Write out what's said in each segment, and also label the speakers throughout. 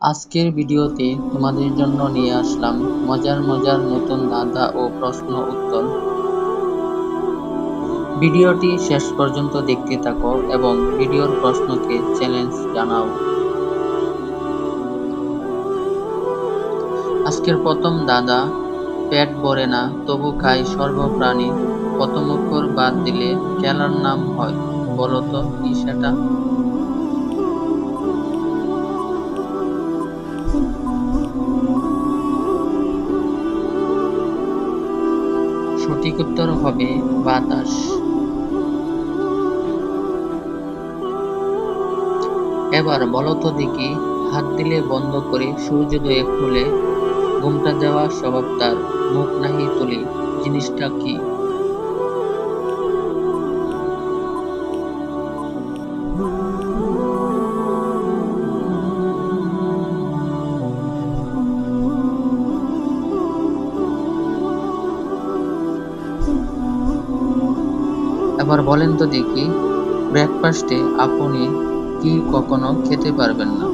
Speaker 1: আজকের ভিডিওতে তোমাদের জন্য নিয়ে আসলাম মজার মজার নতুন ধাঁধা ও প্রশ্ন উত্তর। ভিডিওটি শেষ পর্যন্ত দেখতে থাকো এবং ভিডিওর প্রশ্নকে চ্যালেঞ্জ জানাও। আজকের প্রথম দাদা পেট ভরে না, তবু খায় সর্বপ্রাণী। প্রথম অক্ষর বাদ দিলে খেলার নাম হয় বলতো কি সেটা? সঠিক উত্তর হবে বাতাস। এবার বলতো দিকে, হাত দিলে বন্ধ করে সূর্যোদয়ে খুলে, ঘুমটা দেওয়া স্বভাব তার, মুখ নাহি তুলি, জিনিসটা কি? এবার বলেন তো দেখি ব্রেকফাস্টে আপনি কি কখনো খেতে পারবেন না?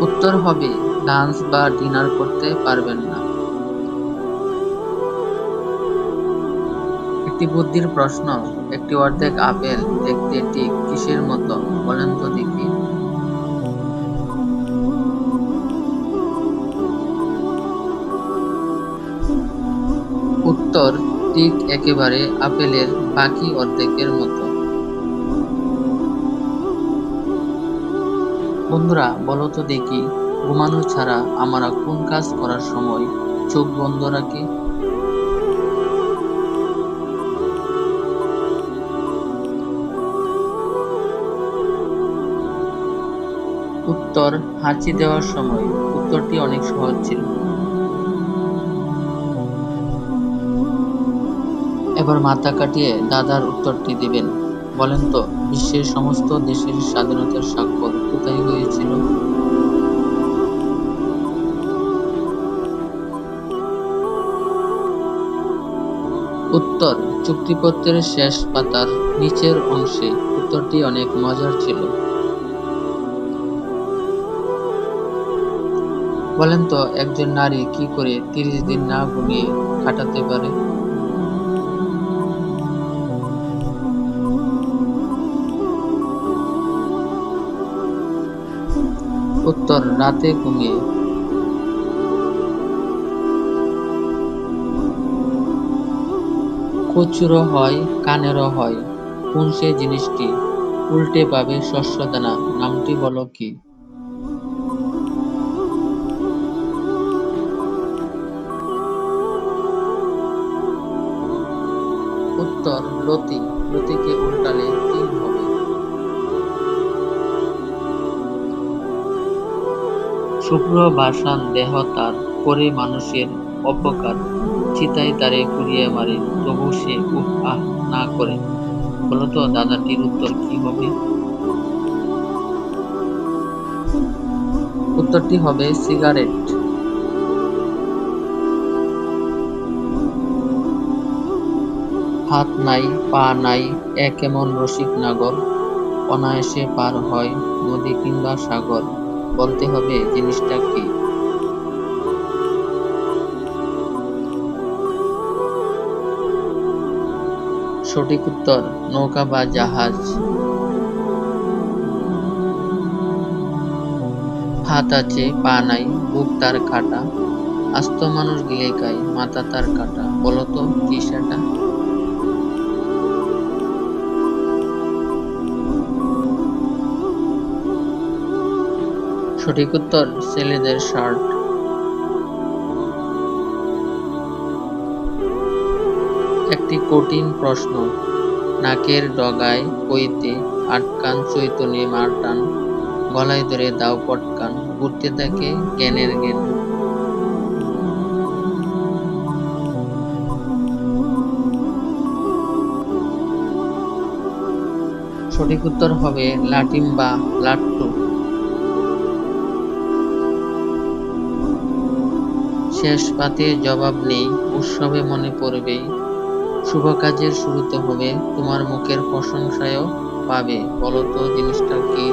Speaker 1: উত্তর হবে লাঞ্চ বা ডিনার করতে পারবেন না। একটি বুদ্ধির প্রশ্ন, একটি অর্ধেক আপেল দেখতে ঠিক কিসের মতো? বলেন তো দেখি। ঠিক একেবারে আপেলের বাকি অর্ধেকের মতো। বন্ধুরা, বলো তো দেখি, ঘুমানো ছাড়া আমরা কোন কাজ করার সময় চোখ বন্ধ রাখি? উত্তর, হাঁচি দেওয়ার সময় উত্তরটি অনেক সহজ ছিল। এবার মাথা কাটিয়ে দাদার উত্তরটি দিবেন। বলেন তো, বিশ্বের সমস্ত দেশের স্বাধীনতার স্বাক্ষর কোথায় হয়েছিল? উত্তর, চুক্তিপত্রের শেষ পাতার নিচের অংশে। উত্তরটি অনেক মজার ছিল। বলেন তো, একজন নারী কি করে তিরিশ দিন না ঘুমিয়ে কাটাতে পারে? উত্তর, রাতে ঘুমিয়ে। কচুরো হয় কানেরও হয়, কোন সে জিনিসটি? উল্টে পাবে শস্যদানা, নামটি বলো কি? উত্তর, লতি। লতিকে উল্টালে তিন শুভ্র বাসান দেহ তার করে মানুষের অপকার। চিতায় তারে পুড়িয়ে মারে, তবু সে উহ আহ না করে। বলতো দাদাটির উত্তর কি হবে? উত্তরটি হবে সিগারেট। হাত নাই, পা নাই এক এমন রসিক নাগর অনায়াসে পার হয় নদী কিংবা সাগর। বলতে হবে, জিনিসটা কি? সঠিক উত্তর, নৌকা বা জাহাজ। হাত আছে, পা নাই, বুক তার কাটা। আস্ত মানুষ গিলে খায়, মাথা তার কাটা। বলতো কি সেটা? সঠিক উত্তর, ছেলেদের শার্ট। একটি কঠিন প্রশ্ন। নাকের ডগায় কইতে আটকান চৈতন্যে মারটান গলায় ধরে দাও পটকান ঘুরতে থাকে জ্ঞানের জ্ঞান। সঠিক উত্তর হবে লাটিম বা লাট্টু। শেষ পাতে জবাব নেই। উৎসবে মনে পড়বেই শুভ কাজের শুরুতে হবে, তোমার মুখের প্রশংসায়ও পাবে। বলো তো, জিনিসটা কি?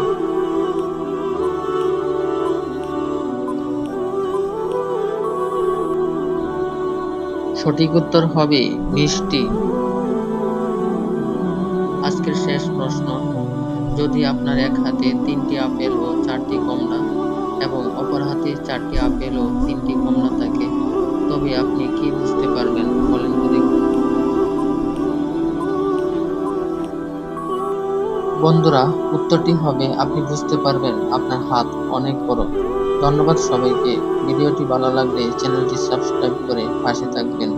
Speaker 1: সঠিক উত্তর হবে, মিষ্টি। আজকের শেষ প্রশ্ন, যদি আপনার এক হাতে তিনটি আপেল ও চারটি কমলা চারটি আপেল ও তিনটি কমলা থাকে, তবে আপনি কি বুঝতে পারবেন? বলেন তো দেখুন বন্ধুরা, উত্তরটি হবে, আপনি বুঝতে পারবেন, আপনার হাত অনেক বড়। ধন্যবাদ সবাইকে। ভিডিওটি ভালো লাগলে চ্যানেলটি সাবস্ক্রাইব করে পাশে থাকবেন।